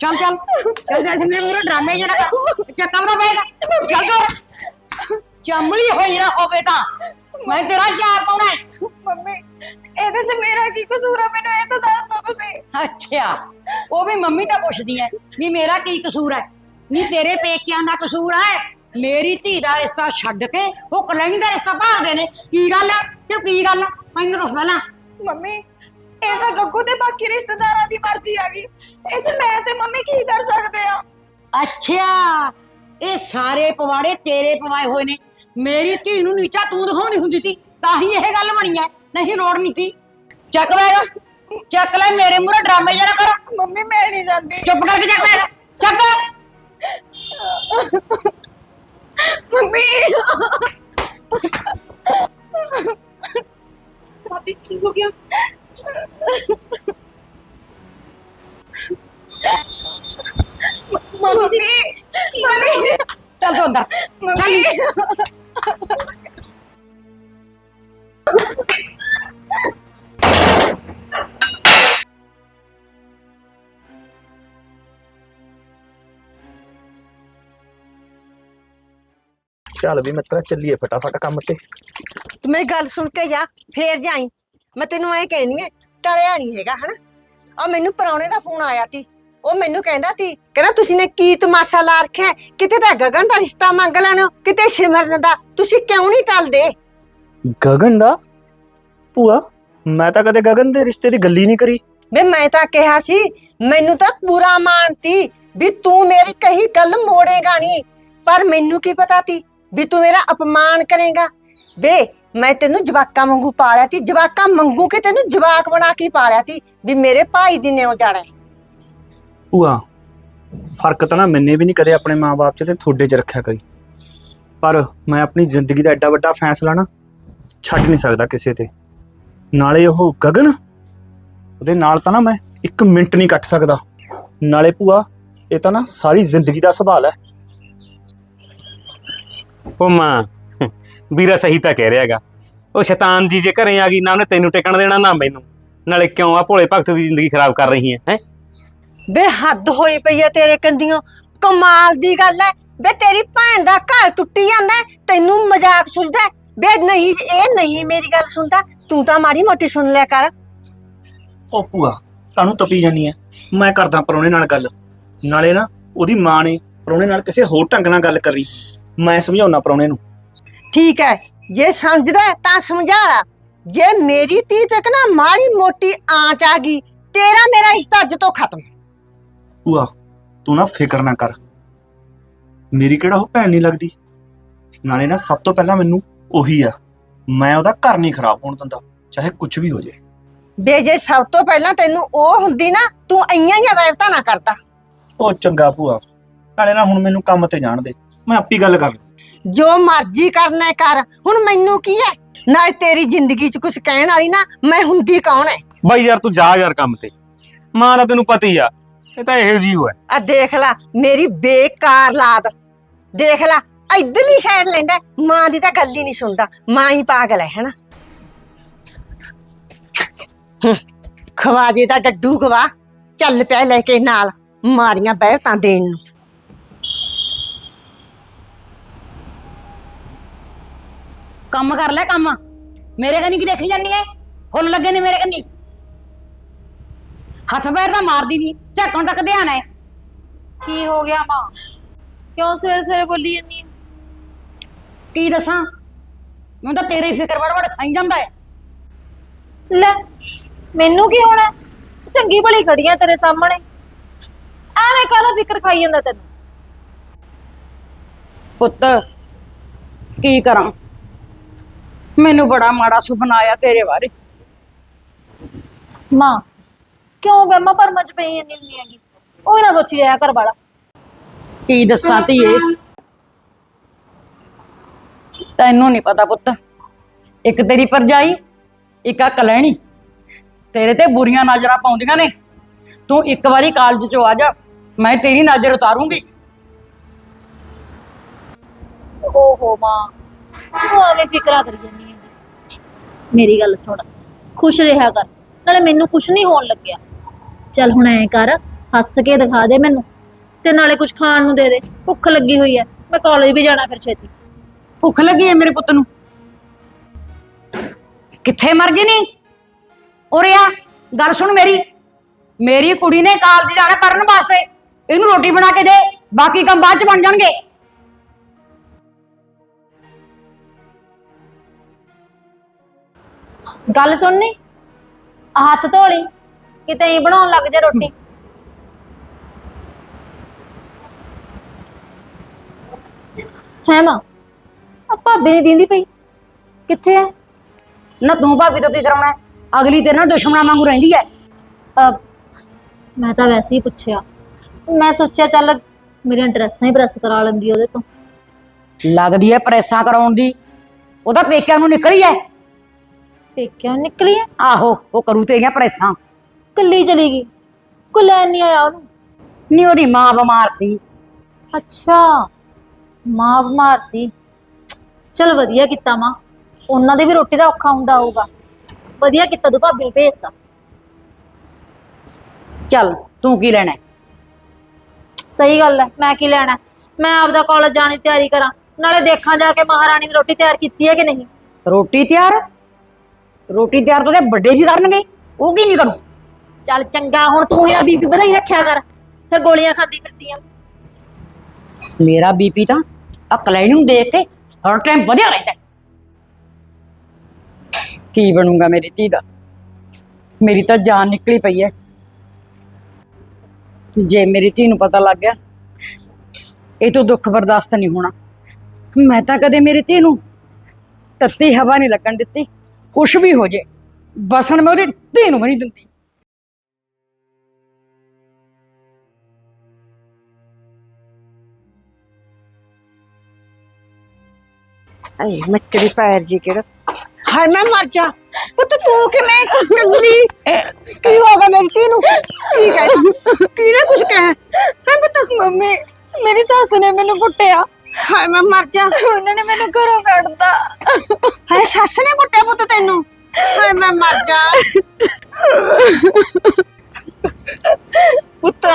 ਚੱਲ ਚੱਲ। ਚੱਲ ਜਾ ਮੇਰੇ ਮੂਰੇ ਡਰਾਮੇ ਜਨਾ ਕਰ। ਚੱਕਾ ਬਣਾ ਪਏਗਾ ਚੱਲ ਕਰ। ਚਮੜੀ ਹੋਈ ਨਾ ਹੋਵੇ ਤਾਂ। ਮੈਂ ਤੇਰਾ ਯਾਰ ਪਾਉਣਾ ਹੈ। ਮੰਮੀ ਇਹਦੇ ਚ ਮੇਰਾ ਕੀ ਕਸੂਰ ਆ? ਮੈਨੂੰ ਇਹ ਤਾਂ ਦੱਸ ਦਿਓ ਤੁਸੀਂ। ਅੱਛਾ। ਉਹ ਵੀ ਮੰਮੀ ਤਾਂ ਪੁੱਛਦੀ ਐ ਵੀ ਮੇਰਾ ਕੀ ਕਸੂਰ ਹੈ? ਨਹੀਂ ਤੇਰੇ ਪੇਕਿਆਂ ਦਾ ਕਸੂਰ ਹੈ? ਮੇਰੀ ਧੀ ਦਾ ਰਿਸ਼ਤਾ ਛੱਡ ਕੇ ਉਹ ਕਲੈਣੀ ਦਾ ਰਿਸ਼ਤਾ ਭਾਲਦੇ ਨੇ। ਕੀ ਗੱਲ ਹੈ? ਕਿਉਂ ਕੀ ਗੱਲ ਹੈ? ਮੈਨੂੰ ਦੱਸ ਪਹਿਲਾਂ। ਮੰਮੀ ਇਹ ਤਾਂ ਗੱਗੂ ਤੇ ਬਾਕੀ ਰਿਸ਼ਤੇਦਾਰਾਂ ਦੀ ਮਰਜ਼ੀ ਆ ਗਈ। ਇਹ ਚ ਮੈਂ ਤੇ ਮੰਮੀ ਕੀ ਕਰ ਸਕਦੇ ਆ? ਅੱਛਾ ਇਹ ਸਾਰੇ ਪਵਾੜੇ ਤੇਰੇ ਪਵਾਏ ਹੋਏ ਨੇ। ਮੇਰੀ ਧੀ ਨੂੰ ਨੀਚਾ ਤੂੰ ਦਿਖਾਉਂਦੀ ਹੁੰਦੀ ਸੀ ਤਾਂ ਹੀ ਇਹ ਗੱਲ ਬਣੀ ਐ ਨਹੀਂ ਲੋੜ ਨਹੀਂ ਸੀ। ਚੱਕ ਬੈਗ ਚੱਕ ਲੈ ਮੇਰੇ ਮੂਹਰੇ ਡਰਾਮੇ ਜਰਾ ਕਰ। ਮੰਮੀ ਮੈਂ ਨਹੀਂ ਜਾਂਦੀ। ਚੁੱਪ ਕਰਕੇ ਚੱਕ ਬੈਗ ਚੱਕ। ਮੰਮੀ। ਭਾਬੀ ਕੀ ਹੋ ਗਿਆ? ਮੰਮੀ ਜੀ ਮੰਮੀ। ਚੱਲ ਤੂੰ ਅੰਦਰ ਮੰਮੀ ਚੱਲ ਵੀ ਮਿੱਤਰਾ ਚੱਲੀਏ ਫਟਾਫਟ ਕੰਮ ਤੇ। ਤੂੰ ਮੇਰੀ ਗੱਲ ਸੁਣ ਕੇ ਜਾ ਫੇਰ ਜਾਈ। ਮੈਂ ਤੈਨੂੰ ਐ ਕਹਿਨੀ ਐ ਟਲਿਆ ਨਹੀਂ ਹੈਗਾ ਹਨਾ? ਆ ਮੈਨੂੰ ਪਰੌਣੇ ਦਾ ਫੋਨ ਆਇਆ ਤੀ। ਉਹ ਮੈਨੂੰ ਕਹਿੰਦਾ ਤੀ ਕਹਿੰਦਾ ਤੁਸੀਂ ਨੇ ਕੀ ਤਮਾਸ਼ਾ ਲਾ ਰੱਖਿਆ? ਕਿਤੇ ਤਾਂ ਗਗਨ ਦਾ ਰਿਸ਼ਤਾ ਮੰਗ ਲੈਣਾ ਕਿਤੇ ਸਿਮਰਨ ਦਾ। ਤੁਸੀਂ ਕਿਉਂ ਨਹੀਂ ਟਲਦੇ? ਗਗਨ ਦਾ? ਭੂਆ ਮੈਂ ਤਾਂ ਕਦੇ ਗਗਨ ਦੇ ਰਿਸ਼ਤੇ ਦੀ ਗੱਲ ਹੀ ਨਹੀਂ ਕਰੀ। ਵੇ ਮੈਂ ਤਾਂ ਕਿਹਾ ਸੀ ਮੈਨੂੰ ਤਾਂ ਪੂਰਾ ਮਾਨਤੀ ਵੀ ਤੂੰ ਮੇਰੀ ਕਹੀ ਗੱਲ ਮੋੜੇਗਾ ਨਹੀਂ ਪਰ ਮੈਨੂੰ ਕੀ ਪਤਾ ਤੀ ਵੀ ਤੂੰ ਮੇਰਾ ਅਪਮਾਨ ਕਰੇਗਾ। ਵੇ ਮੈਂ ਤੈਨੂੰ ਜਵਾਕਾਂ ਵਾਂਗੂ ਪਾਲਿਆ ਤੀ ਜਵਾਕਾਂ ਮੰਗੂ ਕੇ ਤੈਨੂੰ ਜਵਾਕ ਬਣਾ ਕੇ ਹੀ ਪਾਲਿਆ ਤੀ ਵੀ ਮੇਰੇ ਭਾਈ ਦੀ ਨਿਉ ਜਾਣਾ ਹੈ। ਭੂਆ ਫ਼ਰਕ ਤਾਂ ਨਾ ਮੈਨੇ ਵੀ ਨਹੀਂ ਕਦੇ ਆਪਣੇ ਮਾਪੇ 'ਚ ਤੇ ਤੁਹਾਡੇ 'ਚ ਰੱਖਿਆ ਕਰੀ ਪਰ ਮੈਂ ਆਪਣੀ ਜ਼ਿੰਦਗੀ ਦਾ ਐਡਾ ਵੱਡਾ ਫੈਸਲਾ ਨਾ ਛੱਡ ਨਹੀਂ ਸਕਦਾ ਕਿਸੇ ਤੇ। ਨਾਲੇ ਉਹ ਗਗਨ ਉਹਦੇ ਨਾਲ ਤਾਂ ਨਾ ਮੈਂ ਇੱਕ ਮਿੰਟ ਨਹੀਂ ਕੱਟ ਸਕਦਾ। ਨਾਲੇ ਭੂਆ ਇਹ ਤਾਂ ਨਾ ਸਾਰੀ ਜ਼ਿੰਦਗੀ ਦਾ ਸਵਾਲ ਹੈ। ਉਹ ਮਾਂ ਵੀਰਾ ਸਹੀ ਤਾਂ ਕਹਿ ਰਿਹਾ ਹੈਗਾ। ਉਹ ਸ਼ੈਤਾਨ ਜੀ ਜੇ ਘਰੇ ਆ ਗਈ ਨਾ ਉਹਨੇ ਤੈਨੂੰ ਟਿਕਣ ਦੇਣਾ ਨਾ ਮੈਨੂੰ। ਨਾਲੇ ਕਿਉਂ ਆ ਭੋਲੇ ਭਗਤ ਦੀ ਜ਼ਿੰਦਗੀ ਖਰਾਬ ਕਰ ਰਹੀ ਹੈ ਹੈ? ਵੇ ਹੱਦ ਹੋਈ ਪਈ ਹੈ ਤੇਰੇ ਕੰਦੀਆਂ ਕਮਾਲ ਦੀ ਗੱਲ ਹੈ ਵੇ ਤੇਰੀ ਭੈਣ ਦਾ ਘਰ ਟੁੱਟੀ ਜਾਂਦਾ ਹੈ, ਤੈਨੂੰ ਮਜ਼ਾਕ ਸੁਝਦਾ ਹੈ। ਵੇ ਨਹੀਂ ਇਹ ਨਹੀਂ ਮੇਰੀ ਗੱਲ ਸੁਣਦਾ। ਤੂੰ ਤਾਂ ਮਾੜੀ ਮੋਟੀ ਸੁਣ ਲਿਆ ਕਰ। ਉਹ ਭੂਆ ਕਾਹਨੂੰ ਤਪੀ ਜਾਨੀ ਐ? ਮੈਂ ਕਰਦਾ ਪਰੋਣੇ ਨਾਲ ਗੱਲ। ਨਾਲੇ ਨਾ ਉਹਦੀ ਮਾਂ ਨੇ ਪਰੋਣੇ ਨਾਲ ਕਿਸੇ ਹੋਰ ਢੰਗ ਨਾਲ ਗੱਲ ਕਰੀ। ਮੈਂ ਸਮਝਾਉਣਾ ਪਰੋਣੇ ਨੂੰ। ਠੀਕ ਹੈ। ਜੇ ਸਮਝਦਾ ਹੈ ਤਾਂ ਸਮਝਾ ਲਾ। ਜੇ ਮੇਰੀ ਧੀ ਤੱਕ ਨਾ ਮਾੜੀ ਮੋਟੀ ਆਂਚ ਆ ਗਈ ਤੇਰਾ ਮੇਰਾ ਰਿਸ਼ਤਾ ਅੱਜ ਤੋਂ ਖਤਮ। ਭੂਆ ਤੂੰ ਨਾ ਫਿਕਰ ਨਾ ਕਰ। ਮੇਰੀ ਕਿਹੜਾ ਉਹ ਭੈਣ ਨਹੀਂ ਲੱਗਦੀ? ਨਾਲੇ ਨਾ ਸਭ ਤੋਂ ਪਹਿਲਾਂ ਮੈਨੂੰ ਉਹੀ ਆ। ਮੈਂ ਉਹਦਾ ਘਰ ਨਹੀਂ ਖਰਾਬ ਹੋਣ ਦਿੰਦਾ ਚਾਹੇ ਕੁਝ ਵੀ ਹੋ ਜਾਏ ਵੇ ਜੇ ਸਭ ਤੋਂ ਪਹਿਲਾਂ ਤੈਨੂੰ ਉਹ ਹੁੰਦੀ ਨਾ ਤੂੰ ਇੰਆਂ ਹੀ ਵੈਰਤਾ ਨਾ ਕਰਦਾ। ਉਹ ਚੰਗਾ ਭੂਆ ਨਾਲੇ ਨਾ ਹੁਣ ਮੈਨੂੰ ਕੰਮ ਤੇ ਜਾਣ ਦੇ। ਮੈਂ ਆਪੀ ਗੱਲ ਕਰ ਲੂੰ। ਜੋ ਮਰਜ਼ੀ ਕਰਨਾ ਹੈ ਕਰ। ਹੁਣ ਮੈਨੂੰ ਕੀ ਹੈ? ਨਾ ਤੇਰੀ ਜ਼ਿੰਦਗੀ 'ਚ ਕੁਝ ਕਹਿਣ ਵਾਲੀ ਨਾ ਮੈਂ ਹੁੰਦੀ ਕੌਣ ਹੈ? ਬਾਈ ਯਾਰ ਤੂੰ ਜਾ ਯਾਰ ਕੰਮ ਤੇ। ਮਾਂ ਦਾ ਤੈਨੂੰ ਪਤਾ ਹੀ ਆ ਇਹ ਤਾਂ ਇਹੋ ਜੀ ਹੋਇਆ। ਆ ਦੇਖ ਲੈ ਮੇਰੀ ਬੇਕਾਰ ਲਾਦ। ਦੇਖ ਲੈ ਇਧਰਲੀ ਸਾਈਡ ਲੈਂਦਾ ਹੈ, ਮਾਂ ਦੀ ਤਾਂ ਗੱਲ ਹੀ ਨਹੀਂ ਸੁਣਦਾ। ਮਾਂ ਹੀ ਪਾਗਲ ਹੈ ਹਨਾ? ਹੂੰ, ਖਵਾਜੇ ਦਾ ਡੱਡੂ ਖਵਾ ਚੱਲ ਪਿਆ ਲੈ ਕੇ ਨਾਲ ਮਾਰੀਆਂ ਬਹਿਤਾਂ ਦੇਣ ਨੂੰ। ਕੰਮ ਕਰ ਲੈ ਕੰਮ। ਮੇਰੇ ਕੰਨੀ ਕੀ ਦੇਖੀ ਜਾਂਦੀ ਐ? ਫੁੱਲ ਲੱਗੇ ਨੇ ਮੇਰੇ ਕੰਨੀ। ਹੱਥ ਪੈਰ ਤਾਂ ਮਾਰਦੀ ਨਹੀਂ ਝਟਣ ਤੱਕ ਧਿਆਨ ਐ। ਕੀ ਹੋ ਗਿਆ ਮਾਂ? ਕਿਉਂ ਸਵੇਰੇ ਸਵੇਰੇ ਬੋਲੀ ਜਾਂਦੀ ਹੈ ਕੀ ਦੱਸਾਂ? ਮੈਨੂੰ ਤਾਂ ਤੇਰੇ ਹੀ ਫਿਕਰ ਵੜ ਵੜ ਖਾਈ ਜਾਂਦਾ ਐ। ਲੈ ਮੈਨੂੰ ਕੀ ਹੋਣਾ? ਚੰਗੀ ਭਲੀ ਖੜੀਆਂ ਤੇਰੇ ਸਾਹਮਣੇ। ਐਵੇਂ ਕਾਲਾ ਫਿਕਰ ਖਾਈ ਜਾਂਦਾ ਤੈਨੂੰ? ਪੁੱਤ ਕੀ ਕਰਾਂ? ਮੈਨੂੰ ਬੜਾ ਮਾੜਾ ਸੁਪਨਾ ਆਇਆ ਤੇਰੇ ਬਾਰੇ। ਮਾਂ ਕਿਉਂ ਵਹਿਮਾਂ ਭਰਮਾਂ ਚ ਪਈ ਜਾਂਦੀ ਹੁੰਦੀ ਹੈਗੀ। ਉਹ ਹੀ ਨਾ ਸੋਚੀ ਜਾਇਆ ਘਰ ਵਾਲਾ ਕੀ ਦੱਸਾਂ ਧੀਏ? ਤੈਨੂੰ ਨਹੀਂ ਪਤਾ ਪੁੱਤ। ਇੱਕ ਤੇਰੀ ਪਰਜਾਈ ਇੱਕ ਆ ਕਲੈਣੀ। ਤੇਰੇ ਤੇ ਬੁਰੀਆਂ ਨਜ਼ਰਾਂ ਪਾਉਂਦੀਆਂ ਨੇ। ਤੂੰ ਇੱਕ ਵਾਰੀ ਕਾਲਜ ਚੋਂ ਆ ਜਾ। ਮੈਂ ਤੇਰੀ ਨਜ਼ਰ ਉਤਾਰੂੰਗੀ। ਓਹੋ ਮਾਂ ਤੂੰ ਐਵੇਂ ਫਿਕਰਾਂ ਕਰੀ ਜਾਂਦੀ ਮੇਰੀ ਗੱਲ ਸੁਣ। ਖੁਸ਼ ਰਿਹਾ ਕਰ। ਨਾਲੇ ਮੈਨੂੰ ਕੁਛ ਨਹੀਂ ਹੋਣ ਲੱਗਿਆ। ਚੱਲ ਹੁਣ ਐ ਕਰ, ਹੱਸ ਕੇ ਦਿਖਾ ਦੇ ਮੈਨੂੰ। ਤੇ ਨਾਲੇ ਕੁਝ ਖਾਣ ਨੂੰ ਦੇ ਦੇ। ਭੁੱਖ ਲੱਗੀ ਹੋਈ ਹੈ ਮੈਂ ਕਾਲਜ ਵੀ ਜਾਣਾ ਫਿਰ ਛੇਤੀ। ਭੁੱਖ ਲੱਗੀ ਹੈ ਮੇਰੇ ਪੁੱਤ ਨੂੰ। ਕਿੱਥੇ ਮਰ ਗਈ ਨੀ? ਉਰੇ ਆ, ਗੱਲ ਸੁਣ ਮੇਰੀ। ਮੇਰੀ ਕੁੜੀ ਨੇ ਕਾਲਜ ਜਾਣਾ ਪੜਨ ਵਾਸਤੇ। ਇਹਨੂੰ ਰੋਟੀ ਬਣਾ ਕੇ ਦੇ। ਬਾਕੀ ਕੰਮ ਬਾਅਦ ਚ ਬਣ ਜਾਣਗੇ। ਗੱਲ ਸੁਣਨੀ? ਹੱਥ ਧੋ ਲਈ ਕਿਤੇ ਹੀ ਬਣਾਉਣ ਲੱਗ ਜਾ ਰੋਟੀ। ਹੈ ਮਾਂ ਆ ਭਾਬੀ ਨਹੀਂ ਦਿੰਦੀ ਪਈ। ਕਿੱਥੇ ਹੈ ਨਾ ਤੂੰ ਭਾਬੀ ਤੋਂ ਕੀ ਕਰਾਉਣਾ ਹੈ? ਅਗਲੀ ਤੇਰੇ ਨਾਲ ਦੁਸ਼ਮਣਾਂ ਵਾਂਗੂ ਰਹਿੰਦੀ ਹੈ ਮੈਂ ਤਾਂ ਵੈਸੇ ਹੀ ਪੁੱਛਿਆ। ਮੈਂ ਸੋਚਿਆ ਚੱਲ ਮੇਰੀਆਂ ਡਰੈਸਾਂ ਹੀ ਪ੍ਰੈਸ ਕਰਾ ਲੈਂਦੀ ਉਹਦੇ ਤੋਂ। ਲੱਗਦੀ ਹੈ ਪ੍ਰੈਸਾਂ ਕਰਾਉਣ ਦੀ। ਉਹਦਾ ਪੇਕਿਆਂ ਨੂੰ ਨਿਕਲੀ ਹੈ ਪੇਕਿਆਂ ਨਿਕਲੀ ਹੈ ਆਹੋ ਉਹ ਕਰੂ ਤੇਰੀਆਂ ਪ੍ਰੈਸਾਂ। ਕੱਲੀ ਚਲੀ ਗਈ। ਕੋਈ ਲੈਣ ਨਹੀਂ ਆਇਆ ਉਹਨੂੰ? ਨਹੀਂ ਉਹਦੀ ਮਾਂ ਬਿਮਾਰ ਸੀ। ਅੱਛਾ ਮਾਂ ਬਿਮਾਰ ਸੀ। ਚਲ ਵਧੀਆ ਕੀਤਾ ਮਾਂ। ਉਹਨਾਂ ਦੇ ਵੀ ਰੋਟੀ ਦਾ ਔਖਾ ਹੁੰਦਾ ਹੋਊਗਾ। ਵਧੀਆ ਕੀਤਾ ਤੂੰ ਭਾਬੀ ਨੂੰ ਭੇਜਤਾ ਚੱਲ ਤੂੰ ਕੀ ਲੈਣਾ? ਹੈ? ਸਹੀ ਗੱਲ ਹੈ ਮੈਂ ਕੀ ਲੈਣਾ? ਮੈਂ ਆਪਦਾ ਕਾਲਜ ਜਾਣ ਦੀ ਤਿਆਰੀ ਕਰਾਂ। ਨਾਲੇ ਦੇਖਾਂ ਜਾ ਕੇ ਮਹਾਰਾਣੀ ਦੀ ਰੋਟੀ ਤਿਆਰ ਕੀਤੀ ਹੈ ਕਿ ਨਹੀਂ। ਰੋਟੀ ਤਿਆਰ? ਰੋਟੀ ਤਿਆਰ ਤਾਂ ਉਹਦੇ ਵੱਡੇ ਵੀ ਕਰਨਗੇ ਉਹ ਕੀ ਨਹੀਂ ਕਰੂ? ਚੱਲ ਚੰਗਾ ਹੁਣ ਤੂੰ ਹੀ ਬੀਬੀ ਵਧਾਈ ਰੱਖਿਆ ਕਰ ਫਿਰ ਗੋਲੀਆਂ ਖਾਂਦੀ ਫਿਰਦੀਆਂ। ਮੇਰਾ ਬੀਪੀ ਤਾਂ ਅਕਲੇ ਨੂੰ ਦੇਖ ਕੇ ਹਰ ਟਾਈਮ ਵਧਿਆ ਰਹਿੰਦਾ। ਹੈ। ਕੀ ਬਣੂਗਾ ਮੇਰੀ ਧੀ ਦਾ? ਮੇਰੀ ਤਾਂ ਜਾਨ ਨਿਕਲੀ ਪਈ ਹੈ ਜੇ ਮੇਰੀ ਧੀ ਨੂੰ ਪਤਾ ਲੱਗ ਗਿਆ ਇਹ ਤੋਂ ਦੁੱਖ ਬਰਦਾਸ਼ਤ ਨਹੀਂ ਹੋਣਾ। ਮੈਂ ਤਾਂ ਕਦੇ ਮੇਰੀ ਧੀ ਨੂੰ ਤੱਤੀ ਹਵਾ ਨਹੀਂ ਲੱਗਣ ਦਿੱਤੀ। ਕੁਛ ਵੀ ਹੋ ਜੇ ਬਸਣ ਮੈਂ ਉਹਦੀ ਧੀ ਨੂੰ ਵੀ ਨਹੀਂ ਦਿੰਦੀ। ਆਏ ਮੈਂ ਤੇਰੇ ਪੈਰ ਜੀ ਕਿਹੜਾ। ਹਾਏ ਮੈਂ ਮਰ ਜਾ। ਪੁੱਤ ਤੂੰ ਕਿਵੇਂ ਕੱਲੀ ਕੀ ਹੋ ਗਿਆ ਮੇਰੀ ਧੀ ਨੂੰ? ਕੀ ਕਹਿ ਕਿਹਨੇ ਕੁਝ ਕਹਿ? ਹੈ ਪੁੱਤ? ਮੰਮੀ ਮੇਰੀ ਸੱਸ ਨੇ ਮੈਨੂੰ ਕੁੱਟਿਆ। ਹਾਏ ਮੈਂ ਮਰ ਜਾ। ਉਹਨਾਂ ਨੇ ਮੈਨੂੰ ਘਰੋਂ ਕੱਢਤਾ। ਹਾਏ, ਸੱਸ ਨੇ ਕੁੱਟਿਆ ਪੁੱਤ ਤੈਨੂੰ। ਹਾਏ, ਮੈਂ ਮਰ ਜਾ। ਪੁੱਤ,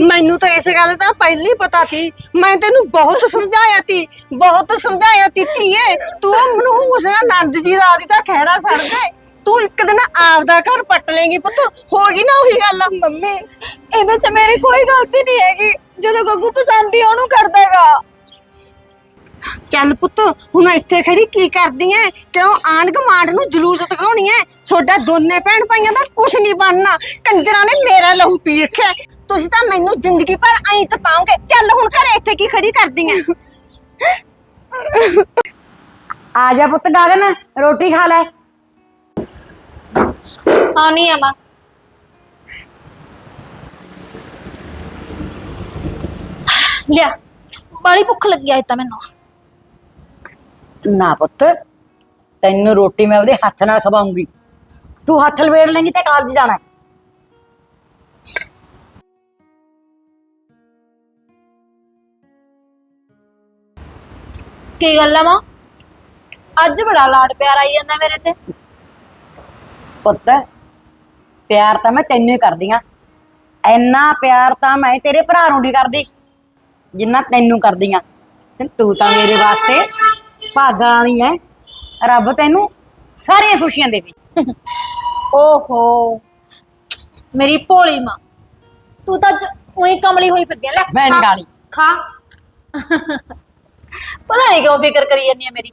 ਮੈਨੂੰ ਤਾਂ ਇਸ ਗੱਲ ਦਾ ਪਹਿਲਾਂ ਹੀ ਪਤਾ ਸੀ। ਮੈਂ ਤੈਨੂੰ ਬਹੁਤ ਸਮਝਾਇਆ ਤੀ ਬਹੁਤ ਸਮਝਾਇਆ ਸੀ ਧੀਏ। ਤੂੰ ਮਨਹੂਸ ਨਾ ਨੰਦ ਜੀ ਦਾ ਆਦੀ ਤਾਂ ਖਹਿੜਾ ਛੱਡ ਦੇ ਤੂੰ ਇੱਕ ਦਿਨ ਆਪਦਾ ਘਰ ਪੱਟ ਲੇਂਗੀ ਪੁੱਤ। ਹੋ ਗਈ ਨਾ ਉਹੀ ਗੱਲ? ਮੰਮੀ, ਇਹਦੇ ਚ ਮੇਰੀ ਕੋਈ ਗਲਤੀ ਨਹੀਂ ਹੈਗੀ। ਜਦੋਂ ਗੱਗੂ ਪਸੰਦ ਹੀ ਉਹਨੂੰ ਕਰਦਾਗਾ ਚੱਲ ਪੁੱਤ ਹੁਣ ਇੱਥੇ ਖੜੀ ਕੀ ਕਰਦੀ ਐ? ਕਿਉਂ ਆਂਢ ਗੁਆਂਢ ਨੂੰ ਜਲੂਸ ਦਿਖਾਉਣੀ ਐ? ਛੋਡਾ ਦੋਨੇ ਭੈਣ ਭਾਈਆਂ ਦਾ ਕੁਛ ਨਹੀਂ ਬਣਨਾ। ਕੰਜਰਾਂ ਨੇ ਮੇਰਾ ਲਹੂ ਪੀ ਰੱਖਿਆ ਤੁਸੀਂ ਤਾਂ ਮੈਨੂੰ ਜ਼ਿੰਦਗੀ ਭਰ ਐਂ ਤਪਾਓਗੇ ਚੱਲ ਹੁਣ ਘਰੇ ਇੱਥੇ ਕੀ ਖੜੀ ਕਰਦੀ ਐ? ਆ ਜਾ ਪੁੱਤ ਗਗਨ ਰੋਟੀ ਖਾ ਲੈ। ਹਾਂ ਨਹੀਂ ਆਮਾ ਲਿਆ ਬੜੀ ਭੁੱਖ ਲੱਗੀ ਆਈ ਤਾਂ ਮੈਨੂੰ। ਨਾ ਪੁੱਤ ਤੈਨੂੰ ਰੋਟੀ ਮੈਂ ਉਹਦੇ ਹੱਥ ਨਾਲ ਖਵਾਉਂਗੀ। ਤੂੰ ਹੱਥ ਲਵੇੜ ਲੇਂਗੀ ਤੇ ਕਾਲਜ ਜਾਣਾ। ਕੀ ਗੱਲ ਆ ਮਾਂ? ਅੱਜ ਬੜਾ ਲਾਡ ਪਿਆਰ ਆਈ ਜਾਂਦਾ ਮੇਰੇ ਤੇ। ਪੁੱਤ ਪਿਆਰ ਤਾਂ ਮੈਂ ਤੈਨੂੰ ਹੀ ਕਰਦੀ ਆ ਇੰਨਾ ਪਿਆਰ ਤਾਂ ਮੈਂ ਤੇਰੇ ਭਰਾ ਨੂੰ ਨਹੀਂ ਕਰਦੀ ਜਿੰਨਾ ਤੈਨੂੰ ਕਰਦੀ ਆ ਤੂੰ ਤਾਂ ਮੇਰੇ ਵਾਸਤੇ ਭਾਗਾਂ ਵਾਲੀ ਐ। ਰੱਬ ਤੈਨੂੰ ਸਾਰੀਆਂ ਖੁਸ਼ੀਆਂ ਦੇਵੇ। ਓਹੋ ਮੇਰੀ ਭੋਲੀ ਮਾਂ ਤੂੰ ਤਾਂ ਉਹੀ ਕਮਲੀ ਹੋਈ ਫਿਰਦੀ ਆ ਲੈ ਮੈਂ ਨੀ ਖਾ, ਖਾਣੀ। ਖਾ। ਪਤਾ ਨਹੀਂ ਕਿਉਂ ਫਿਕਰ ਕਰੀ ਜਾਂਦੀ ਆ ਮੇਰੀ।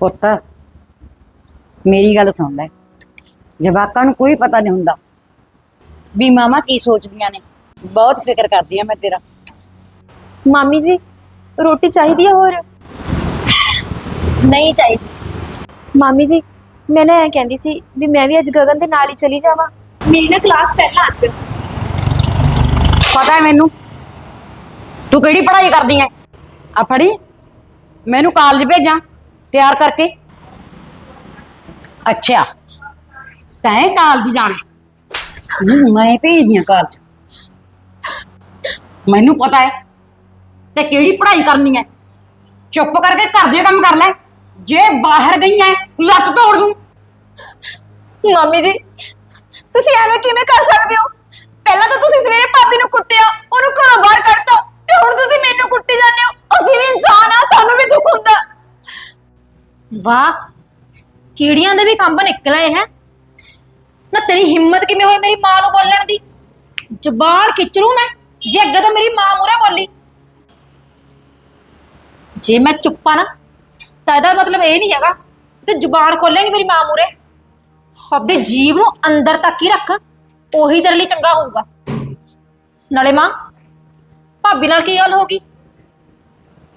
ਪੁੱਤ ਮੇਰੀ ਗੱਲ ਸੁਣ ਲੈ। ਜਵਾਕਾਂ ਨੂੰ ਕੋਈ ਪਤਾ ਨਹੀਂ ਹੁੰਦਾ ਵੀ ਮਾਮਾ ਕੀ ਸੋਚਦੀਆਂ ਨੇ। ਬਹੁਤ ਫਿਕਰ ਕਰਦੀ ਆ ਮੈਂ ਤੇਰਾ। ਮਾਮੀ ਜੀ ਰੋਟੀ ਚਾਹੀਦੀ ਹੈ ਹੋਰ? ਨਹੀਂ ਚਾਹੀਦੀ। ਮਾਮੀ ਜੀ ਮੈਂ ਨਾ ਕਹਿੰਦੀ ਸੀ ਵੀ ਮੈਂ ਵੀ ਅੱਜ ਗਗਨ ਦੇ ਨਾਲ ਹੀ ਚਲੀ ਜਾਵਾਂ। ਮੇਰੀ ਨਾ ਕਲਾਸ ਪਹਿਲਾਂ ਅੱਜ। ਪਤਾ ਹੈ ਮੈਨੂੰ? ਤੂੰ ਕਿਹੜੀ ਪੜ੍ਹਾਈ ਕਰਦੀ ਐ? ਆ ਫੜੀ। ਮੈਨੂੰ ਕਾਲਜ ਭੇਜਾਂ ਤਿਆਰ ਕਰਕੇ। ਅੱਛਾ। ਤੈਂ ਕਾਲਜ ਜਾਣਾ। ਹੂੰ, ਮੈਂ ਭੇਜਦੀ ਆ ਕਾਲਜ ਮੈਨੂੰ ਪਤਾ ਹੈ ਤੇ ਕਿਹੜੀ ਪੜ੍ਹਾਈ ਕਰਨੀ ਹੈ ਚੁੱਪ ਕਰਕੇ ਘਰ ਦੇ ਕੰਮ ਕਰ ਲੈ। ਜੇ ਬਾਹਰ ਗਈ ਐ ਲੱਤ ਤੋੜ ਦੂੰ। ਮਾਮੀ ਜੀ ਤੁਸੀਂ ਐਵੇਂ ਕਿਵੇਂ ਕਰ ਸਕਦੇ ਹੋ? ਪਹਿਲਾਂ ਤਾਂ ਤੁਸੀਂ ਸਵੇਰੇ ਭਾਬੀ ਨੂੰ ਕੁੱਟਿਆ ਉਹਨੂੰ ਘਰੋਂ ਬਾਹਰ ਕੱਢਤਾ ਤੇ ਹੁਣ ਤੁਸੀਂ ਮੈਨੂੰ ਕੁੱਟੀ ਜਾਂਦੇ ਹੋ। ਅਸੀਂ ਵੀ ਇਨਸਾਨ ਆ ਸਾਨੂੰ ਵੀ ਦੁੱਖ ਹੁੰਦਾ। ਵਾਹ ਕੀੜੀਆਂ ਦੇ ਵੀ ਖੰਭ ਨਿਕਲੇ ਹੈ। ਨਾ ਤੇਰੀ ਹਿੰਮਤ ਕਿਵੇਂ ਹੋਈ ਮੇਰੀ ਮਾਂ ਨੂੰ ਬੋਲਣ ਦੀ? ਜ਼ੁਬਾਨ ਖਿੱਚ ਲੂੰ ਮੈਂ ਜੇ ਅੱਗੇ ਤੋਂ ਮੇਰੀ ਮਾਂ ਮੂਹਰੇ ਬੋਲੀ। ਜੇ ਮੈਂ ਚੁੱਪਾ ਨਾ ਤਾਂ ਇਹਦਾ ਮਤਲਬ ਇਹ ਨਹੀਂ ਹੈਗਾ ਤੇ ਜ਼ੁਬਾਨ ਖੋਲੇਂਗੀ ਮੇਰੀ ਮਾਂ ਮੂਹਰੇ। ਆਪਦੇ ਜੀਵ ਨੂੰ ਅੰਦਰ ਤੱਕ ਹੀ ਰੱਖ ਉਹੀ ਤੇਰੇ ਲਈ ਚੰਗਾ ਹੋਊਗਾ। ਨਾਲੇ ਮਾਂ ਭਾਬੀ ਨਾਲ ਕੀ ਗੱਲ ਹੋ ਗਈ?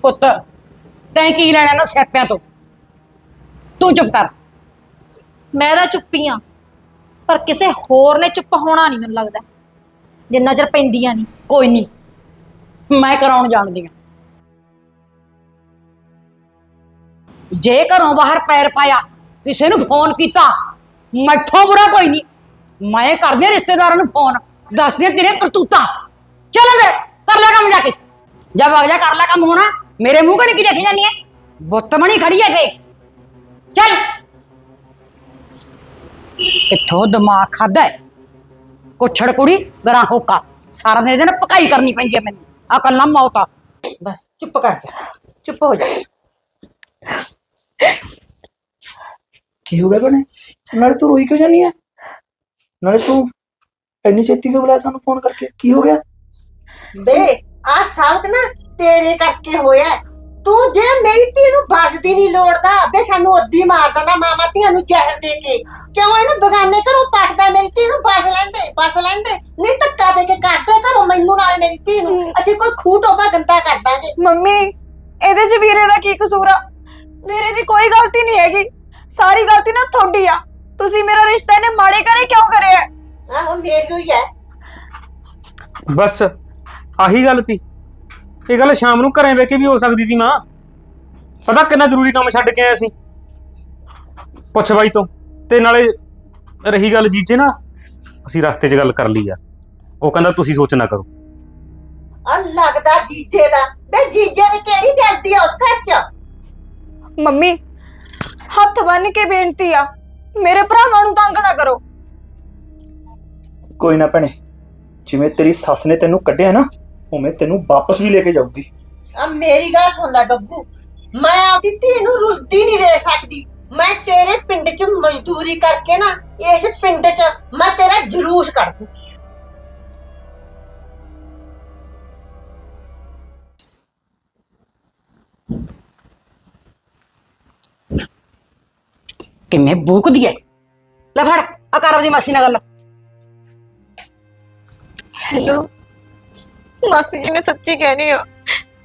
ਪੁੱਤ ਤੈਂ ਕੀ ਲੈਣਾ ਨਾ ਸਿਆਪਿਆਂ ਤੋਂ? ਤੂੰ ਚੁੱਪ ਕਰ। ਮੈਂ ਤਾਂ ਚੁੱਪੀ ਆ ਪਰ ਕਿਸੇ ਹੋਰ ਨੇ ਚੁੱਪ ਹੋਣਾ ਨਹੀਂ ਮੈਨੂੰ ਲੱਗਦਾ। ਜਿੰਨਾ ਚਿਰ ਪੈਂਦੀਆਂ ਨਹੀਂ। ਕੋਈ ਨਹੀਂ ਮੈਂ ਕਰਾਉਣ ਜਾਣਦੀ ਆ। ਜੇ ਘਰੋਂ ਬਾਹਰ ਪੈਰ ਪਾਇਆ, ਕਿਸੇ ਨੂੰ ਫੋਨ ਕੀਤਾ, ਮੈਥੋਂ ਬੁਰਾ ਕੋਈ ਨਹੀਂ। ਮੈਂ ਕਰਦੀ ਆ ਰਿਸ਼ਤੇਦਾਰਾਂ ਨੂੰ ਫੋਨ, ਦੱਸਦੀ ਆ ਤੇਰੇ ਕਰਤੂਤਾਂ। ਚੱਲ ਅੰਦਰ ਕਰ ਲੈ ਕੰਮ ਜਾ ਕੇ। ਜਾ ਵਗ ਜਾ, ਕਰ ਲੈ ਕੰਮ ਹੋਣਾ। ਮੇਰੇ ਮੂੰਹ ਕਨੇ ਕੀ ਦੇਖੀ ਜਾਨੀ ਐ? ਬੁੱਤ ਬਣੀ ਖੜੀ ਐ ਤੇ ਚੱਲ। ਇੱਥੋਂ ਦਿਮਾਗ ਖਾਦਾ ਹੈ ਕੁਛੜ ਕੁੜੀ, ਗਰਾਂ ਹੋਕਾ। ਸਾਰਾ ਦਿਨ ਇਹਦੇ ਨਾਲ ਪਕਾਈ ਕਰਨੀ ਪੈਂਦੀ ਹੈ ਮੈਨੂੰ। ਅਕਲ ਮੌਤ ਆ। ਬਸ, ਚੁੱਪ ਕਰ ਜਾ। ਚੁੱਪ ਹੋ ਜਾ। ਕੀ ਹੋ ਗਿਆ ਬਣੇ ਨਾਲੇ ਤੂੰ ਰੋਈ ਕਿਉਂ ਜਾਨੀ ਹੈ ਨਾਲੇ ਤੂੰ ਇੰਨੀ ਛੇਤੀ ਕਿਉਂ ਬੁਲਾਇਆ ਸਾਨੂੰ ਫੋਨ ਕਰਕੇ? ਕੀ ਹੋ ਗਿਆ? ਬੇ ਆ ਸਭ ਨਾ ਤੇਰੇ ਕਰਕੇ ਹੋਇਆ। ਹੈ। ਤੂੰ ਜੇ ਮੇਰੀ ਧੀ ਨੂੰ ਬਸਦੀ ਨਹੀਂ ਲੋੜਦਾ ਬੇ ਸਾਨੂੰ ਉੱਦੀ ਮਾਰਦਾ ਨਾ ਮਾਮਾ ਧੀਆਂ ਨੂੰ ਜ਼ਹਿਰ ਦੇ ਕੇ। ਕਿਉਂ ਇਹਨੂੰ ਬਗਾਨੇ ਘਰੋਂ ਪੱਟਦਾ ਮੇਰੀ ਧੀ ਨੂੰ? ਬਸ ਲੈਂਦੇ ਬਸ ਲੈਂਦੇ। ਨਹੀਂ ਧੱਕਾ ਦੇ ਕੇ ਕੱਢਦੇ ਘਰੋਂ ਮੈਨੂੰ ਨਾਲ ਮੇਰੀ ਧੀ ਨੂੰ। ਅਸੀਂ ਕੋਈ ਖੂਟੋਬਾ ਗੰਦਾ ਕਰ ਦਾਂਗੇ। ਮੰਮੀ ਇਹਦੇ 'ਚ ਵੀਰੇ ਦਾ ਕੀ ਕਸੂਰ ਆ? ਵੀਰੇ ਦੀ ਕੋਈ ਗਲਤੀ ਨਹੀਂ ਹੈਗੀ। ਸਾਰੀ ਗਲਤੀ ਨਾ ਤੁਹਾਡੀ ਆ। ਤੁਸੀਂ ਮੇਰਾ ਰਿਸ਼ਤਾ ਇਹਨੇ ਮਾੜੇ ਕਰੇ ਕਿਉਂ ਕਰਿਆ? ਹੈ? ਆਹੋ ਮੇਰੀ ਹੋਈ ਹੈ। ਬਸ ਆਹੀ ਗੱਲ ਤੀ। ਇਹ ਗੱਲ ਸ਼ਾਮ ਨੂੰ ਘਰੇ ਬਹਿ ਕੇ ਵੀ ਹੋ ਸਕਦੀ ਸੀ ਮਾਂ। ਪਤਾ ਕਿੰਨਾ ਜ਼ਰੂਰੀ ਕੰਮ ਛੱਡ ਕੇ ਆਇਆ ਸੀ ਪੁੱਛ ਬਾਈ ਤੋਂ। ਤੇ ਨਾਲੇ ਰਹੀ ਗੱਲ ਜੀਜੇ ਨਾਲ। ਅਸੀਂ ਰਸਤੇ 'ਚ ਗੱਲ ਕਰ ਲਈ ਆ। ਉਹ ਕਹਿੰਦਾ ਤੁਸੀਂ ਸੋਚ ਨਾ ਕਰੋ। ਆ ਲੱਗਦਾ ਜੀਜੇ ਦਾ। ਬੇ ਜੀਜੇ ਦੀ ਕਿਹੜੀ ਚੱਲਦੀ ਆ ਉਸ ਘਰ ਚ? ਮੰਮੀ ਹੱਥ ਬੰਨ ਕੇ ਬੇਨਤੀ ਆ ਮੇਰੇ ਭਰਾਵਾਂ ਨੂੰ ਤੰਗ ਨਾ ਕਰੋ। ਕੋਈ ਨਾ ਭੈਣੇ ਜਿਵੇਂ ਤੇਰੀ ਸੱਸ ਨੇ ਤੈਨੂੰ ਕੱਢਿਆ ਨਾ ਉਵੇਂ ਤੈਨੂੰ ਵਾਪਸ ਵੀ ਲੈ ਕੇ ਜਾਊਗੀ। ਆ ਮੇਰੀ ਗੱਲ ਸੁਣ ਲੈ ਗੱਬੂ ਮੈਂ ਆਪਦੀ ਧੀ ਨੂੰ ਰੁਲਦੀ ਨਹੀਂ ਦੇ ਸਕਦੀ। ਮੈਂ ਤੇਰੇ ਪਿੰਡ 'ਚ ਮਜ਼ਦੂਰੀ ਕਰਕੇ ਨਾ ਇਸ ਪਿੰਡ 'ਚ ਮੈਂ ਤੇਰਾ ਜਲੂਸ ਕੱਢ ਦੂੰ ਕਿਵੇਂ ਬੂਕਦੀ ਐ। ਲੈ ਫੜ ਆ ਕਰ ਆਪਦੀ ਮਾਸੀ ਨਾਲ ਗੱਲ। ਹੈਲੋ। ਮਾਸੀ ਜੀ ਮੈਂ ਸੱਚੀ ਕਹਿਣੀ ਆ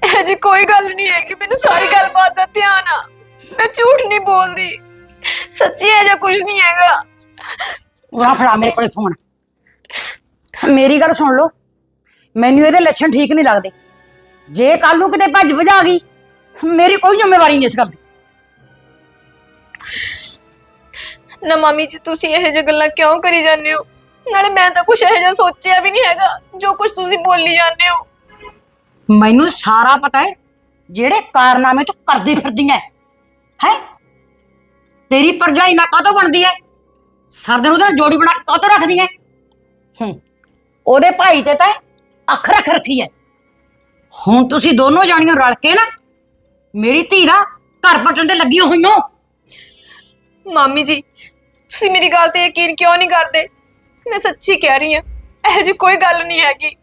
ਇਹ ਜੀ ਕੋਈ ਗੱਲ ਨਹੀਂ ਹੈ ਕਿ ਮੈਨੂੰ ਸਾਰੀ ਗੱਲਬਾਤ ਦਾ ਧਿਆਨ ਆ। ਮੈਂ ਝੂਠ ਨਹੀਂ ਬੋਲਦੀ। ਸੱਚੀ ਹੈ ਜਾਂ ਕੁਝ ਨਹੀਂ ਹੈਗਾ। ਉਹ ਫੜਾ ਮੇਰੇ ਕੋਲੇ ਫੋਨ ਮੇਰੀ ਗੱਲ ਸੁਣ ਲਓ। ਮੈਨੂੰ ਇਹਦੇ ਲੱਛਣ ਠੀਕ ਨਹੀਂ ਲੱਗਦੇ। ਜੇ ਕੱਲ ਨੂੰ ਕਿਤੇ ਭੱਜ ਭਜਾ ਗਈ ਮੇਰੀ ਕੋਈ ਜ਼ਿੰਮੇਵਾਰੀ ਨਹੀਂ ਇਸ ਗੱਲ ਦੀ। ਨਾ ਮਾਮੀ ਜੀ ਤੁਸੀਂ ਇਹ ਜਿਹੀ ਗੱਲਾਂ ਕਿਉਂ ਕਰੀ ਜਾਂਦੇ ਹੋ? ਨਾਲੇ ਮੈਂ ਤਾਂ ਕੁਝ ਇਹ ਜਿਹਾ ਸੋਚਿਆ ਵੀ ਨਹੀਂ ਹੈਗਾ ਜੋ ਕੁਝ ਤੁਸੀਂ ਬੋਲੀ ਜਾਂਦੇ ਹੋ। ਮੈਨੂੰ ਸਾਰਾ ਪਤਾ ਹੈ ਜਿਹੜੇ ਕਾਰਨਾਮੇ ਤੂੰ ਕਰਦੀ ਫਿਰਦੀ ਐ। ਹੈ? ਤੇਰੀ ਪਰਜਾਈ ਨਾ ਕਾਹਤੋਂ ਬਣਦੀ ਐ? ਸਰਦੇ ਨੂੰ ਉਹਦੇ ਨਾਲ ਜੋੜੀ ਬਣਾ ਕੇ ਕਾਹਤੋਂ ਰੱਖਦੀ ਐ? ਹੂੰ ਉਹਦੇ ਭਾਈ ਤੇ ਤਾਂ ਅੱਖ ਰੱਖ ਰੱਖੀ ਐ। ਹੁਣ ਤੁਸੀਂ ਦੋਨੋਂ ਜਾਣੀਆਂ ਰਲ ਕੇ ਨਾ ਮੇਰੀ ਧੀ ਦਾ ਘਰ ਪਟਣ ਤੇ ਲੱਗੀਆਂ ਹੋਈਆਂ ਮਾਮੀ ਜੀ ਤੁਸੀਂ ਮੇਰੀ ਗੱਲ ਤੇ ਯਕੀਨ ਕਿਉਂ ਨਹੀਂ ਕਰਦੇ? ਮੈਂ ਸੱਚੀ ਕਹਿ ਰਹੀ ਹਾਂ ਇਹ ਜੀ ਕੋਈ ਗੱਲ ਨਹੀਂ ਹੈਗੀ।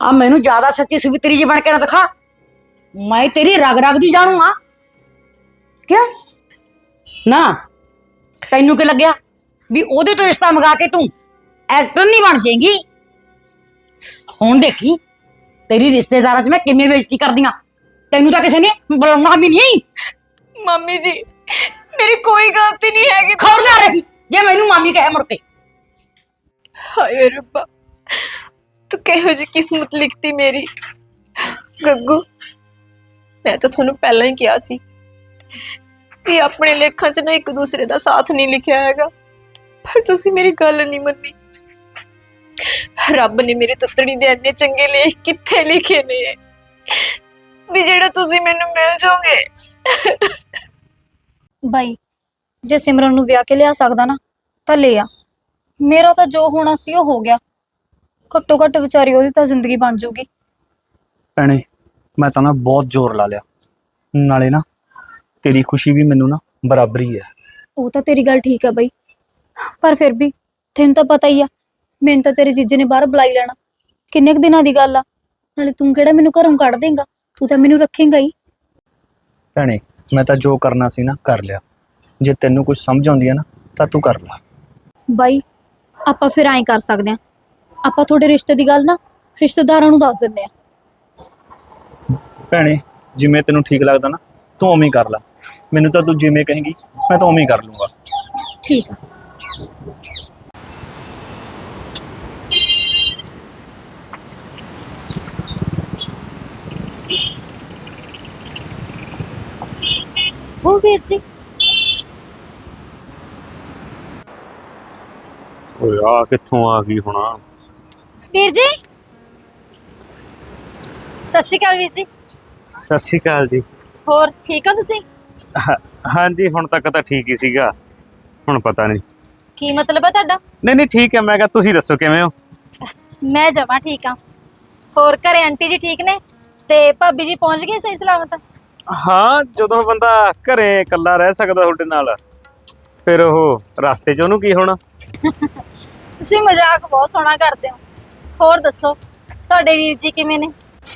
ਆ ਮੈਨੂੰ ਜ਼ਿਆਦਾ ਸੱਚੀ ਸਵਿਤਰੀ ਜੀ ਬਣ ਕੇ ਨਾ ਦਿਖਾ। ਮੈਂ ਤੇਰੀ ਰਗ ਰਗ ਦੀ ਜਾਣੂ ਆ ਕਿਉਂ? ਨਾ ਤੈਨੂੰ ਕੀ ਲੱਗਿਆ? ਵੀ ਉਹਦੇ ਤੋਂ ਰਿਸ਼ਤਾ ਮੰਗਾ ਕੇ ਤੂੰ ਐਕਟਰ ਨਹੀਂ ਬਣ ਜਾਏਗੀ? ਹੁਣ ਦੇਖੀ ਤੇਰੀ ਰਿਸ਼ਤੇਦਾਰਾਂ 'ਚ ਮੈਂ ਕਿਵੇਂ ਬੇਇੱਜ਼ਤੀ ਕਰਦੀਆਂ ਤੈਨੂੰ ਤਾਂ ਕਿਸੇ ਨੇ ਬੁਲਾਉਣਾ ਵੀ ਨਹੀਂ। ਮਾਮੀ ਜੀ ਮੇਰੀ ਕੋਈ ਗਲਤੀ ਨਹੀਂ ਹੈਗੀ ਖਬਰਦਾਰ ਰਹੀ। ਜੇ ਮੈਨੂੰ ਮਾਮੀ ਕਹੇ ਮੁੜ ਕੇ। ਹਾਏ ਰੱਬਾ ਤੂੰ ਕਿਹੋ ਜਿਹੀ ਕਿਸਮਤ ਲਿਖਤੀ ਮੇਰੀ? ਗੱਗੂ ਮੈਂ ਤਾਂ ਤੁਹਾਨੂੰ ਪਹਿਲਾਂ ਹੀ ਕਿਹਾ ਸੀ ਵੀ ਆਪਣੇ ਲੇਖਾਂ 'ਚ ਨਾ ਇੱਕ ਦੂਸਰੇ ਦਾ ਸਾਥ ਨਹੀਂ ਲਿਖਿਆ ਹੈਗਾ। ਪਰ ਤੁਸੀਂ ਮੇਰੀ ਗੱਲ ਨਹੀਂ ਮੰਨੀ। ਰੱਬ ਨੇ ਮੇਰੇ ਤੱਤੜੀ ਦੇ ਇੰਨੇ ਚੰਗੇ ਲੇਖ ਕਿੱਥੇ ਲਿਖੇ ਨੇ? ਵੀ ਜਿਹੜਾ ਤੁਸੀਂ ਮੈਨੂੰ ਮਿਲ ਜਾਓਗੇ। ਬਾਈ ਜੇ ਸਿਮਰਨ ਨੂੰ ਵਿਆਹ ਕੇ ਲਿਆ ਸਕਦਾ ਨਾ ਤਾਂ ਲੈ ਆ। ਮੇਰਾ ਤਾਂ ਜੋ ਹੋਣਾ ਸੀ ਉਹ ਹੋ ਗਿਆ। ਘੱਟੋ ਘੱਟ ਵਿਚਾਰੀ ਉਹਦੀ ਤਾਂ ਜ਼ਿੰਦਗੀ ਬਣ ਜਾਊਗੀ ਭੈਣੇ ਮੈਂ ਤਾਂ ਨਾ ਬਹੁਤ ਜ਼ੋਰ ਲਾ ਲਿਆ। ਨਾਲੇ ਨਾ ਤੇਰੀ ਖੁਸ਼ੀ ਵੀ ਮੈਨੂੰ ਨਾ ਬਰਾਬਰੀ ਹੈ। ਉਹ ਤਾਂ ਤੇਰੀ ਗੱਲ ਠੀਕ ਆ ਬਈ। ਪਰ ਫਿਰ ਵੀ ਤੈਨੂੰ ਤਾਂ ਪਤਾ ਹੀ ਆ ਮੈਨੂੰ ਤਾਂ ਤੇਰੇ ਜੀਜੇ ਨੇ ਬਾਹਰ ਬੁਲਾਈ ਲੈਣਾ। ਕਿੰਨੇ ਕੁ ਦਿਨਾਂ ਦੀ ਗੱਲ ਆ? ਨਾਲੇ ਤੂੰ ਕਿਹੜਾ ਮੈਨੂੰ ਘਰੋਂ ਕੱਢ ਦੇਂਗਾ? ਤੂੰ ਤਾਂ ਮੈਨੂੰ ਰੱਖੇਂਗਾ ਹੀ। ਭੈਣੇ ਮੈਂ ਤਾਂ ਜੋ ਕਰਨਾ ਸੀ ਨਾ ਕਰ ਲਿਆ। ਜੇ ਤੈਨੂੰ ਕੁਝ ਸਮਝ ਆਉਂਦੀ ਹੈ ਨਾ ਤਾਂ ਤੂੰ ਕਰ ਲੈ। ਬਾਈ ਆਪਾਂ ਫਿਰ ਐਂ ਕਰ ਸਕਦੇ ਆ ਆਪਾਂ ਤੁਹਾਡੇ ਰਿਸ਼ਤੇ ਦੀ ਗੱਲ ਨਾ ਰਿਸ਼ਤੇਦਾਰਾਂ ਨੂੰ ਦੱਸ ਦਿੰਨੇ ਆ ਭੈਣੇ ਜਿਵੇਂ ਤੈਨੂੰ ਠੀਕ ਲੱਗਦਾ ਨਾ ਤੂੰ ਉਵੇਂ ਹੀ ਕਰ ਲੈ। ਮੈਨੂੰ ਤਾਂ ਤੂੰ ਜਿਵੇਂ ਕਹੇਂਗੀ ਮੈਂ ਤਾਂ ਉਵੇਂ ਹੀ ਕਰ ਲੂੰਗਾ। ਠੀਕ ਆ। ਉਹ ਵੀਰ ਜੀ। ਓਏ ਆ ਕਿੱਥੋਂ ਆ ਗਈ ਹੁਣ? ਵੀਰ ਜੀ। ਸਤਿ ਸ਼੍ਰੀ ਅਕਾਲ ਵੀਰ ਜੀ। ਸਤਿ ਸ਼੍ਰੀ ਅਕਾਲ ਜੀ। ਹੋਰ ਠੀਕ ਹੋ ਤੁਸੀਂ? ਹਾਂ- ਹਾਂਜੀ ਹੁਣ ਤੱਕ ਤਾਂ ਠੀਕ ਹੀ ਸੀਗਾ। ਹੁਣ ਪਤਾ ਨਹੀਂ। ਕੀ ਮਤਲਬ ਹੈ ਤੁਹਾਡਾ? ਨਹੀਂ ਨਹੀਂ ਠੀਕ ਹੈ ਮੈਂ ਕਿਹਾ ਤੁਸੀਂ ਦੱਸੋ ਕਿਵੇਂ ਹੋ? ਮੈਂ ਜਮਾ ਠੀਕ ਆ ਹੋਰ ਘਰੇ ਆਂਟੀ ਜੀ ਠੀਕ ਨੇ? ਤੇ ਭਾਬੀ ਜੀ ਪਹੁੰਚ ਗਏ ਸਹੀ ਸਲਾਮਤ? ਹਾਂ ਜਦੋਂ ਬੰਦਾ ਘਰੇ ਇਕੱਲਾ ਰਹਿ ਸਕਦਾ ਤੁਹਾਡੇ ਨਾਲ ਫਿਰ ਉਹ ਰਸਤੇ 'ਚ ਉਹਨੂੰ ਕੀ ਹੋਣਾ? ਤੁਸੀਂ ਮਜ਼ਾਕ ਬਹੁਤ ਸੋਹਣਾ ਕਰਦੇ ਹੋ। ਹੋਰ ਦੱਸੋ ਤੁਹਾਡੇ ਵੀਰ ਜੀ ਕਿਵੇਂ ਨੇ?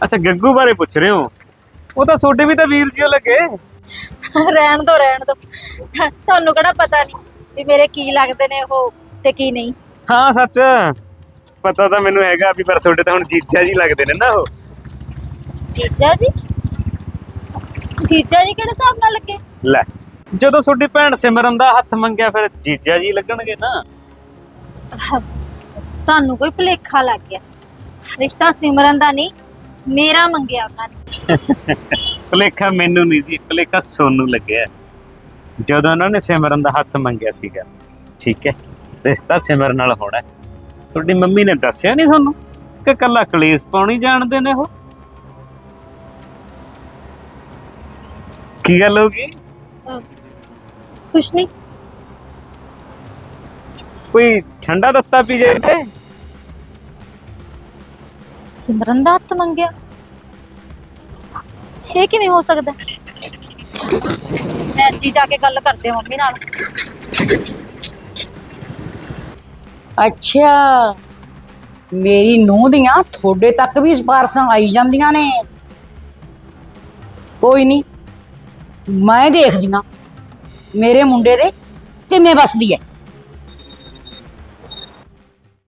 ਅੱਛਾ ਗੱਗੂ ਬਾਰੇ ਪੁੱਛ ਰਹੇ ਹੋ? ਉਹ ਤਾਂ ਛੋਟੇ ਵੀ ਤਾਂ ਵੀਰ ਜੀ ਲੱਗੇ ਰਹਿਣ ਦੋ ਰਹਿਣ ਦੋ। ਤੁਹਾਨੂੰ ਕਿਹੜਾ ਪਤਾ ਨਹੀਂ ਵੀ ਮੇਰੇ ਕੀ ਲੱਗਦੇ ਨੇ ਉਹ ਤੇ ਕੀ ਨਹੀਂ। ਹਾਂ ਸੱਚ। ਪਤਾ ਤਾਂ ਮੈਨੂੰ ਹੈਗਾ ਵੀ ਪਰ ਛੋਟੇ ਤਾਂ ਹੁਣ ਜੀਜਾ ਜੀ ਲੱਗਦੇ ਨੇ ਨਾ ਉਹ। ਜੀਜਾ ਜੀ? ਜੀਜਾ ਜੀ ਕਿਹੜੇ ਹਿਸਾਬ ਨਾਲ ਲੱਗੇ? ਲੈ ਜਦੋਂ ਤੁਹਾਡੀ ਭੈਣ ਸਿਮਰਨ ਦਾ ਹੱਥ ਮੰਗਿਆ ਫਿਰ ਜੀਜਾ ਜੀ ਲੱਗਣਗੇ ਨਾ। ਤੁਹਾਨੂੰ ਕੋਈ ਭੁਲੇਖਾ ਲੱਗ ਗਿਆ। ਰਿਸ਼ਤਾ ਸਿਮਰਨ ਦਾ ਨਹੀਂ ਮੇਰਾ ਮੰਗਿਆ ਉਹਨਾਂ ਨੇ। ਭਲੇਖਾ ਮੈਨੂੰ ਨਹੀਂ ਜੀ ਭਲੇਖਾ ਸੋਨੂੰ ਲੱਗਿਆ। ਜਦੋਂ ਉਹਨਾਂ ਨੇ ਸਿਮਰਨ ਦਾ ਹੱਥ ਮੰਗਿਆ ਸੀਗਾ ਠੀਕ ਹੈ ਰਿਸ਼ਤਾ ਸਿਮਰਨ ਨਾਲ ਹੋਣਾ। ਤੁਹਾਡੀ ਮੰਮੀ ਨੇ ਦੱਸਿਆ ਨਹੀਂ ਤੁਹਾਨੂੰ ਕਿ ਕੱਲਾ ਕਲੇਸ਼ ਪਾਉਣੀ ਜਾਣਦੇ ਨੇ ਉਹ? ਕੀ ਗੱਲ ਹੋ ਗਈ? ਕੁਛ ਨਹੀਂ। ਕੋਈ ਠੰਡਾ ਦੱਤਾ ਪੀ ਜੇ ਤੇ? ਸਿਮਰਨ ਦਾ ਹੱਥ ਮੰਗਿਆ। ਇਹ ਕਿਵੇਂ ਹੋ ਸਕਦਾ? ਮੈਂ ਅੱਜ ਹੀ ਜਾ ਕੇ ਗੱਲ ਕਰਦੇ ਹਾਂ ਮੰਮੀ ਨਾਲ। ਅੱਛਾ। ਮੇਰੀ ਨੂੰਹ ਦੀਆਂ ਤੁਹਾਡੇ ਤੱਕ ਵੀ ਸਿਫਾਰਸ਼ਾਂ ਆਈ ਜਾਂਦੀਆਂ ਨੇ। ਕੋਈ ਨਹੀਂ ਮੈਂ ਦੇਖਦੀ ਹਾਂ। ਮੇਰੇ ਮੁੰਡੇ ਦੇ ਕਿਵੇਂ ਵੱਸਦੀ ਹੈ।